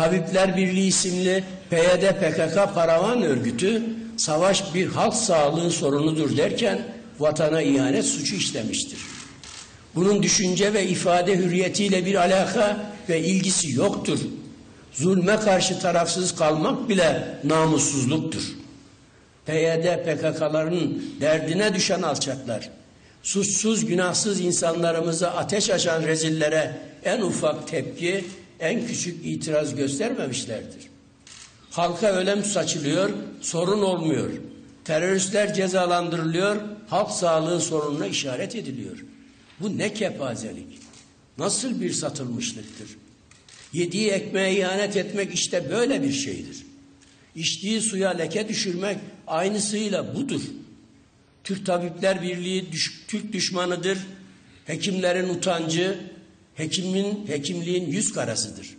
Tabipler Birliği isimli PYD PKK paravan örgütü savaş bir halk sağlığı sorunudur derken vatana ihanet suçu işlemiştir. Bunun düşünce ve ifade hürriyetiyle bir alaka ve ilgisi yoktur. Zulme karşı tarafsız kalmak bile namussuzluktur. PYD PKK'ların derdine düşen alçaklar, suçsuz günahsız insanlarımızı ateş açan rezillere en ufak tepki, en küçük itiraz göstermemişlerdir. Halka ölüm saçılıyor, sorun olmuyor. Teröristler cezalandırılıyor, halk sağlığı sorununa işaret ediliyor. Bu ne kepazelik, nasıl bir satılmışlıktır? Yediği ekmeğe ihanet etmek işte böyle bir şeydir. İçtiği suya leke düşürmek aynısıyla budur. Türk Tabipler Birliği düş, Türk düşmanıdır. Hekimlerin utancı, hekimin hekimliğin yüz karasıdır.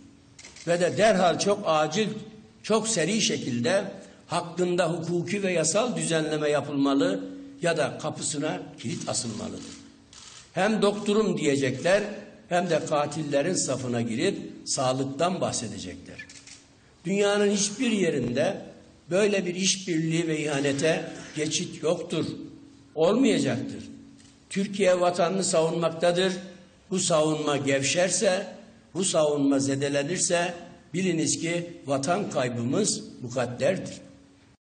Ve de derhal çok acil, çok seri şekilde hakkında hukuki ve yasal düzenleme yapılmalı ya da kapısına kilit asılmalıdır. Hem doktorum diyecekler hem de katillerin safına girip sağlıktan bahsedecekler. Dünyanın hiçbir yerinde böyle bir işbirliği ve ihanete geçit yoktur. Olmayacaktır. Türkiye vatanını savunmaktadır. Bu savunma gevşerse, bu savunma zedelenirse biliniz ki vatan kaybımız mukadderdir.